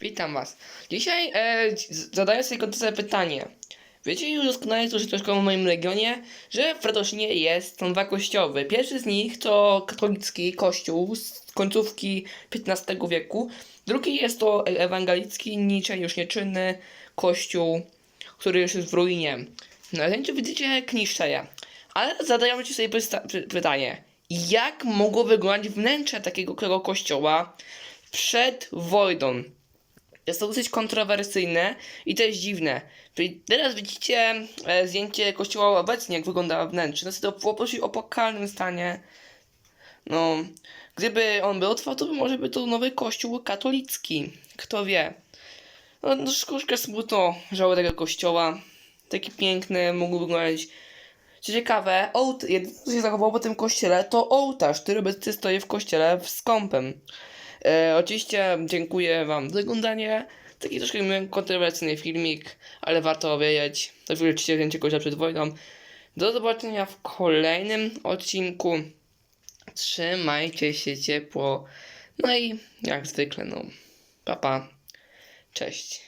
Witam Was. Dzisiaj e, zadaję sobie końcowe pytanie. Wiecie już doskonale, którzy troszkę o moim regionie, że w Radoszynie jest są dwa kościoły. Pierwszy z nich to katolicki kościół z końcówki XV wieku. Drugi jest to ewangelicki, niczym już nieczynny kościół, który już jest w ruinie. Na zdjęciu widzicie kniszczeje. Ale zadają ci sobie pytanie. Jak mogło wyglądać wnętrze takiego kościoła przed wojną? Jest to dosyć kontrowersyjne i też dziwne. Czyli teraz widzicie e, zdjęcie kościoła obecnie, jak wygląda wnętrze. No jest to w opokalnym stanie. No, gdyby on był otwarty, to może by to nowy kościół katolicki. Kto wie. No, no troszkę smutno żałuję tego kościoła. Taki piękny, mógł wyglądać. Co ciekawe, ołt, jedyne co się zachowało po tym kościele to ołtarz, który obecnie stoi w kościele w Skąpem. E, oczywiście dziękuję Wam za oglądanie. Taki troszkę kontrowersyjny filmik, ale warto wiedzieć. To wrócicie zdjęcie kościoła przed wojną. Do zobaczenia w kolejnym odcinku. Trzymajcie się ciepło. No i jak zwykle, no. Papa. Pa. Cześć.